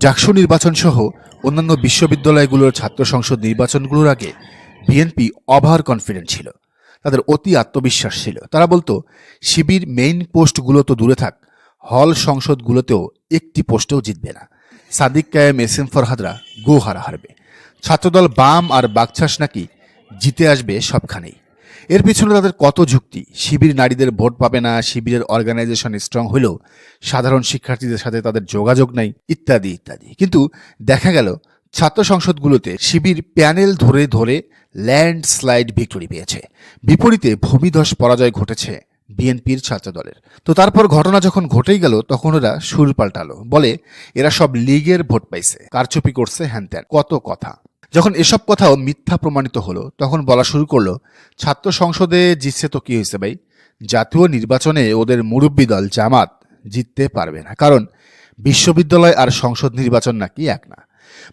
ডাকসু নির্বাচন সহ অন্যান্য বিশ্ববিদ্যালয়গুলোর ছাত্র সংসদ নির্বাচনগুলোর আগে বিএনপি ওভার কনফিডেন্ট ছিল। তাদের অতি আত্মবিশ্বাস ছিল। তারা বলতো, শিবির মেইন পোস্টগুলো তো দূরে থাক, হল সংসদগুলোতেও একটি পোস্টেও জিতবে না। সাদিক কায়েম এস এম ফরহাদরা গো হারা হারবে। ছাত্রদল বাম আর বাকছাস নাকি জিতে আসবে সবখানেই। এর পিছনে তাদের কত যুক্তি? শিবির নারীদের ভোট পাবে না, শিবিরের অর্গানাইজেশন স্ট্রং হলেও সাধারণ শিক্ষার্থীদের সাথে তাদের যোগাযোগ নাই, ইত্যাদি ইত্যাদি। কিন্তু দেখা গেল, ছাত্র সংসদগুলোতে শিবির প্যানেল ধরে ধরে ল্যান্ডস্লাইড ভিক্টোরি পেয়েছে। বিপরীতে ভূমিধস পরাজয় ঘটেছে বিএনপির ছাত্রদলের। তো তারপর ঘটনা যখন ঘটেই গেল, তখন ওরা সুর পাল্টালো, বলে, এরা সব লীগের ভোট পাইছে, কারচুপি করছে হ্যান কত কথা। যখন এসব কথাও মিথ্যা প্রমাণিত হলো, তখন বলা শুরু করল, ছাত্র সংসদে জিতছে তো কি হয়েছে ভাই? জাতীয় নির্বাচনে ওদের মুরব্বী দল জামাত জিততে পারবে না। কারণ বিশ্ববিদ্যালয় আর সংসদ নির্বাচন নাকি এক না।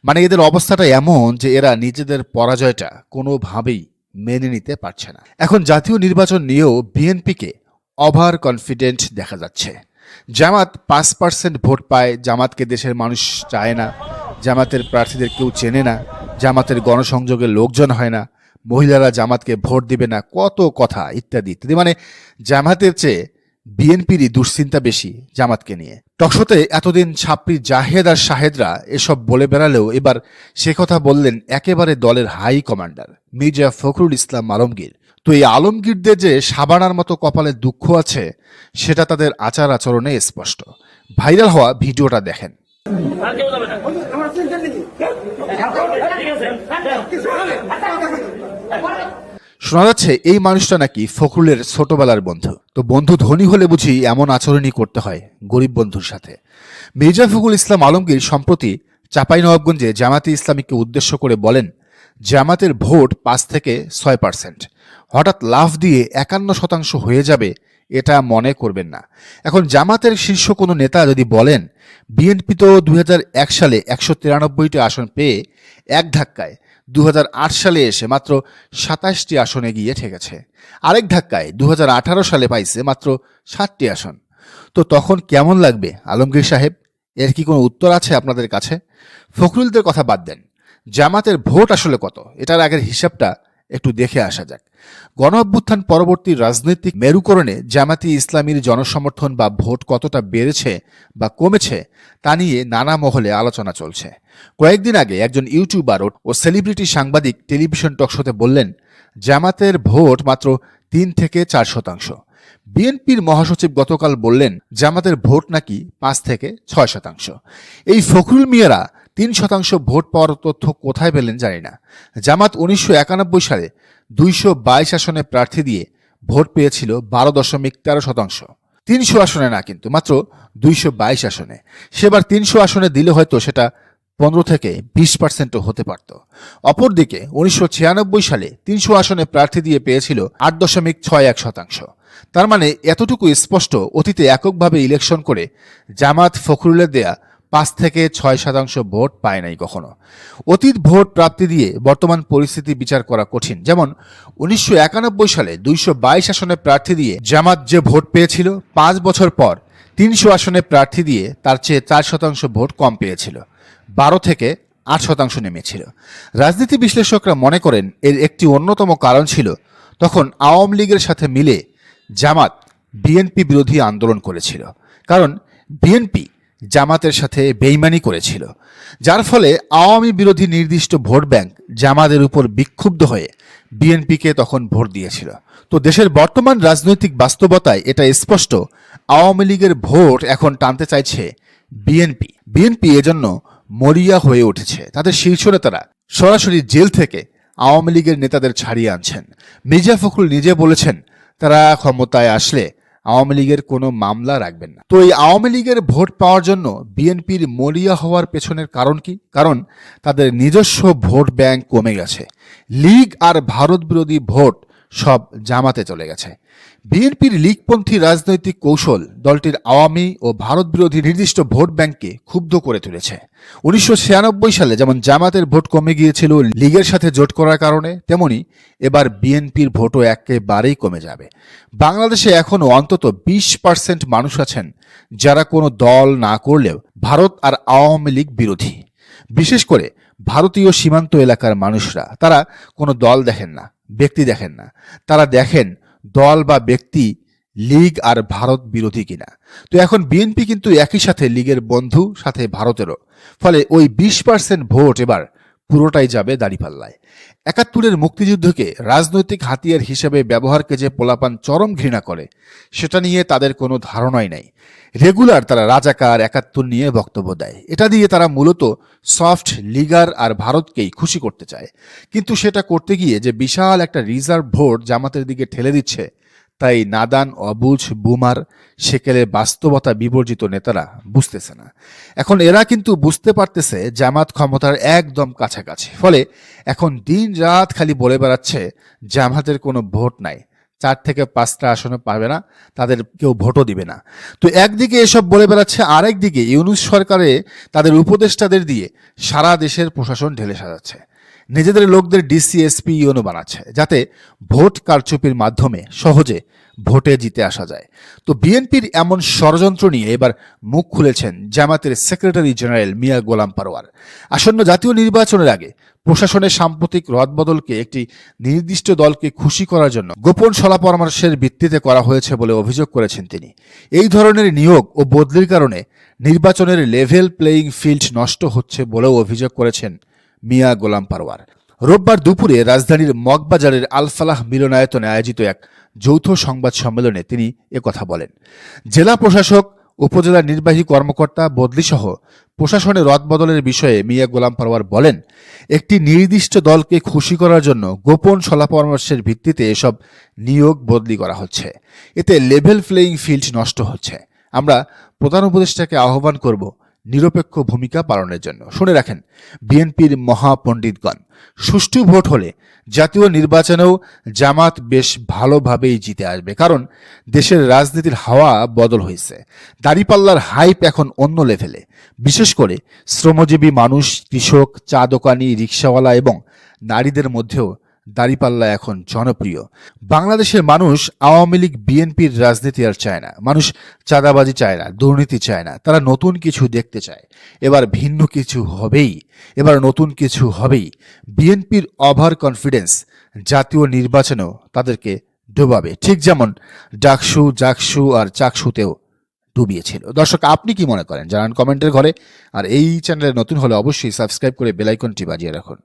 মানে এদের অবস্থাটা এমন যে এরা নিজেদের পরাজয়টা কোনোভাবেই মেনে নিতে পারছে না। এখন জাতীয় নির্বাচন নিয়েও বিএনপিকে ওভার কনফিডেন্ট দেখা যাচ্ছে। জামাত পাঁচ পার্সেন্ট ভোট পায়, জামাতকে দেশের মানুষ চায় না, জামাতের প্রার্থীদের কেউ চেনে না। জামাতের গণসংযোগে লোকজন হয় না, মহিলারা জামাতকে ভোট দিবে না, কত কথা ইত্যাদি ইত্যাদি। মানে জামাতের চেয়ে বিএনপিরই দুশ্চিন্তা বেশি জামাতকে নিয়ে। টকশোতে এতদিন ছাপ্রি জাহেদ আর শাহেদরা এসব বলে বেড়ালেও এবার সে কথা বললেন একেবারে দলের হাই কমান্ডার, মির্জা ফখরুল ইসলাম আলমগীর। তো এই আলমগীরদের যে সাবানার মতো কপালে দুঃখ আছে, সেটা তাদের আচার আচরণে স্পষ্ট। ভাইরাল হওয়া ভিডিওটা দেখেন। শোনা যাচ্ছে, এই মানুষটা নাকি ফখরুলের ছোটবেলার বন্ধু। তো বন্ধু ধনী হলে বুঝি এমন আচরণই করতে হয় গরিব বন্ধুর সাথে। মির্জা ফখরুল ইসলাম আলমগীর সম্প্রতি চাঁপাইনবাবগঞ্জে জামাতে ইসলামীকে উদ্দেশ্য করে বলেন, জামাতের ভোট পাঁচ থেকে ছয় পার্সেন্ট হঠাৎ লাফ দিয়ে একান্ন শতাংশ হয়ে যাবে এটা মনে করবেন না। এখন জামাতের শীর্ষ কোনো নেতা যদি বলেন, বিএনপি তো দু হাজার এক সালে একশো তিরানব্বইটি আসন পেয়ে এক ধাক্কায় দু হাজার আট সালে এসে মাত্র সাতাশটি আসনে গিয়ে ঠেকেছে। আরেক ধাক্কায় দু হাজার আঠারো সালে পাইছে মাত্র ষাটটি আসন। তো তখন কেমন লাগবে? আলমগীর সাহেব, এর কি কোনো উত্তর আছে আপনাদের কাছে? ফখরুলদের কথা বাদ দেন। জামাতের ভোট আসলে কত? এটার আগের হিসাবটা একটু দেখে আসা যাক। গণ অভ্যুত্থান পরবর্তী রাজনৈতিক মেরুকরণে জামাতি ইসলামীর জনসমর্থন বা ভোট কতটা বেড়েছে বা কমেছে তা নিয়ে নানা মহলে আলোচনা চলছে। কয়েকদিন আগে একজন ইউটিউবার ও সেলিব্রিটি সাংবাদিক টেলিভিশন টকশোতে বললেন, জামাতের ভোট মাত্র তিন থেকে চার শতাংশ। বিএনপির মহাসচিব গতকাল বললেন, জামাতের ভোট নাকি পাঁচ থেকে ছয় শতাংশ। এই ফখরুল মিয়ারা তিন শতাংশ ভোট পাওয়ার তথ্য কোথায় পেলেন জানি না। জামাত উনিশশো একানব্বই সালে দুইশো বাইশ আসনে প্রার্থী দিয়ে ভোট পেয়েছিল বারো দশমিক তেরো শতাংশ। তিনশো আসনে না কিন্তু, মাত্র দুইশো বাইশ আসনে। সেবার তিনশো আসনে দিলে হয়তো সেটা পনেরো থেকে বিশ পার্সেন্টও হতে পারত। অপরদিকে উনিশশো ছিয়ানব্বই সালে তিনশো আসনে প্রার্থী দিয়ে পেয়েছিল আট দশমিক ছয় এক শতাংশ। তার মানে এতটুকু স্পষ্ট অতীতে এককভাবে ইলেকশন করে জামাত ফখরুলের দেয়া পাঁচ থেকে ছয় শতাংশ ভোট পায় নাই কখনো। অতীত ভোট প্রাপ্তি দিয়ে বর্তমান পরিস্থিতি বিচার করা কঠিন। যেমন, উনিশশো একানব্বই সালে দুইশো বাইশ আসনে প্রার্থী দিয়ে জামাত যে ভোট পেয়েছিল, পাঁচ বছর পর তিনশো আসনে প্রার্থী দিয়ে তার চেয়ে চার শতাংশ ভোট কম পেয়েছিল। বারো থেকে আট শতাংশ নেমেছিল। রাজনীতি বিশ্লেষকরা মনে করেন, এর একটি অন্যতম কারণ ছিল তখন আওয়ামী লীগের সাথে মিলে জামাত বিএনপি বিরোধী আন্দোলন করেছিল। কারণ, বিএনপি জামাতের সাথে বেইমানি করেছিল, যার ফলে আওয়ামী বিরোধী নির্দিষ্ট ভোট ব্যাংক জামাতের উপর বিক্ষুব্ধ হয়ে বিএনপিকে তখন ভোট দিয়েছিল। তো দেশের বর্তমান রাজনৈতিক বাস্তবতায় এটা স্পষ্ট, আওয়ামী লীগের ভোট এখন টানতে চাইছে বিএনপি। বিএনপি এজন্য মরিয়া হয়ে উঠেছে। তাদের শীর্ষ নেতারা সরাসরি জেল থেকে আওয়ামী লীগের নেতাদের ছাড়িয়ে আনছেন। মির্জা ফখরুল নিজে বলেছেন, তারা ক্ষমতায় আসলে আওয়ামী লীগের কোনো মামলা রাখবেন না। তো এই আওয়ামী লীগের ভোট পাওয়ার জন্য বিএনপির মরিয়া হওয়ার পেছনের কারণ কি? কারণ তাদের নিজস্ব ভোট ব্যাংক কমে গেছে। লীগ আর ভারত বিরোধী ভোট সব জামাতে চলে গেছে। বিএনপির লীগপন্থী রাজনৈতিক কৌশল দলটির আওয়ামী ও ভারত বিরোধী নির্দিষ্ট ভোট ব্যাংককে ক্ষুব্ধ করে তুলেছে। উনিশশো ছিয়ানব্বই সালে যেমন জামাতের ভোট কমে গিয়েছিল লীগের সাথে জোট করার কারণে, তেমনি এবার বিএনপির ভোটও একেবারেই কমে যাবে। বাংলাদেশে এখনও অন্তত বিশ পার্সেন্ট মানুষ আছেন যারা কোনো দল না করলেও ভারত আর আওয়ামী লীগ বিরোধী। বিশেষ করে ভারতীয় সীমান্ত এলাকার মানুষরা, তারা কোনো দল দেখেন না। ব্যক্তি দেখেন না। তারা দেখেন দল বা ব্যক্তি লীগ আর ভারত বিরোধী কিনা। তো এখন বিএনপি কিন্তু একই সাথে লীগের বন্ধু, সাথে ভারতেরও। ফলে ওই বিশ পার্সেন্ট ভোট এবার পুরোটাই যাবে দাঁড়িপাল্লায়। একাত্তরের মুক্তিযুদ্ধকে রাজনৈতিক হাতিয়ার হিসেবে ব্যবহারকে যে পোলাপান চরম ঘৃণা করে, সেটা নিয়ে তাদের কোনো ধারণাই নাই। রেগুলার তারা রাজাকার, একাত্তর নিয়ে বক্তব্য দেয়। এটা দিয়ে তারা মূলত সফট লিগার আর ভারতকেই খুশি করতে চায়। কিন্তু সেটা করতে গিয়ে যে বিশাল একটা রিজার্ভ ভোট জামাতের দিকে ঠেলে দিচ্ছে তাই নাদান অবুঝ বুমার সেকেলে বাস্তবতা বিবর্জিত নেতারা বুঝতেছে না। এখন এরা কিন্তু বুঝতে পারতেছে জামাত ক্ষমতার একদম কাছাকাছি। ফলে এখন দিন রাত খালি বলে বেড়াচ্ছে, জামাতের কোনো ভোট নাই। চার থেকে পাঁচটা আসনে পাবে না, তাদের কেউ ভোটও দিবে না। তো একদিকে এসব বলে বেড়াচ্ছে, আরেকদিকে ইউনুস সরকারে তাদের উপদেষ্টাদের দিয়ে সারা দেশের প্রশাসন ঢেলে সাজাচ্ছে। নিজেদের লোকদের ডিসিএসপি ইউনো বানাচ্ছে, যাতে ভোট কারচুপির মাধ্যমে সহজে ভোটে জিতে আসা যায়। তো বিএনপির এমন ষড়যন্ত্র নিয়ে এবার মুখ খুলেছেন জামাতের সেক্রেটারি জেনারেল মিয়া গোলাম পারোয়ার। আসন্ন জাতীয় নির্বাচনের আগে প্রশাসনের সাম্প্রতিক রদবদলকে একটি নির্দিষ্ট দলকে খুশি করার জন্য গোপন সলা পরামর্শের ভিত্তিতে করা হয়েছে বলে অভিযোগ করেছেন তিনি। এই ধরনের নিয়োগ ও বদলির কারণে নির্বাচনের লেভেল প্লেয়িং ফিল্ড নষ্ট হচ্ছে বলেও অভিযোগ করেছেন মিয়া গোলাম পারওয়ার। রোববার দুপুরে রাজধানীর মগবাজারের আলফালাহ মিলনায়তনে আয়োজিত এক যৌথ সংবাদ সম্মেলনে তিনি একথা বলেন। জেলা প্রশাসক, উপজেলা নির্বাহী কর্মকর্তা, বদলিসহ প্রশাসনের রদবদলের বিষয়ে মিয়া গোলাম পারওয়ার বলেন, একটি নির্দিষ্ট দলকে খুশি করার জন্য গোপন সলাপরামর্শের ভিত্তিতে এসব নিয়োগ বদলি করা হচ্ছে। এতে লেভেল প্লেয়িং ফিল্ড নষ্ট হচ্ছে। আমরা প্রধান উপদেষ্টাকে আহ্বান করব নিরপেক্ষ ভূমিকা পালনের জন্য। শুনে রাখেন, বিএনপির মহাপণ্ডিতগণ, সুষ্ঠু ভোট হলে জাতীয় নির্বাচনেও জামাত বেশ ভালোভাবেই জিতে আসবে, কারণ দেশের রাজনীতির হাওয়া বদল হয়েছে। দাড়িপাল্লার হাইপ এখন অন্য লেভেলে। বিশেষ করে শ্রমজীবী মানুষ, কৃষক, চা দোকানি, রিক্সাওয়ালা এবং নারীদের মধ্যেও দাড়িপাল্লা এখন জনপ্রিয়। বাংলাদেশের মানুষ আওয়ামী লীগ, বিএনপির রাজনীতি আর চায় না। মানুষ চাঁদাবাজি চায় না, দুর্নীতি চায় না। তারা নতুন কিছু দেখতে চায়। এবার ভিন্ন কিছু হবেই। এবার নতুন কিছু হবেই। বিএনপির ওভার কনফিডেন্স জাতীয় নির্বাচনেও তাদেরকে ডোবাবে। ঠিক যেমন ডাকসু, জাকসু আর চাকসুতেও ডুবিয়েছিল। দর্শক, আপনি কি মনে করেন? জানান কমেন্টের ঘরে। আর এই চ্যানেলে নতুন হলে অবশ্যই সাবস্ক্রাইব করে বেলাইকনটি বাজিয়ে রাখুন।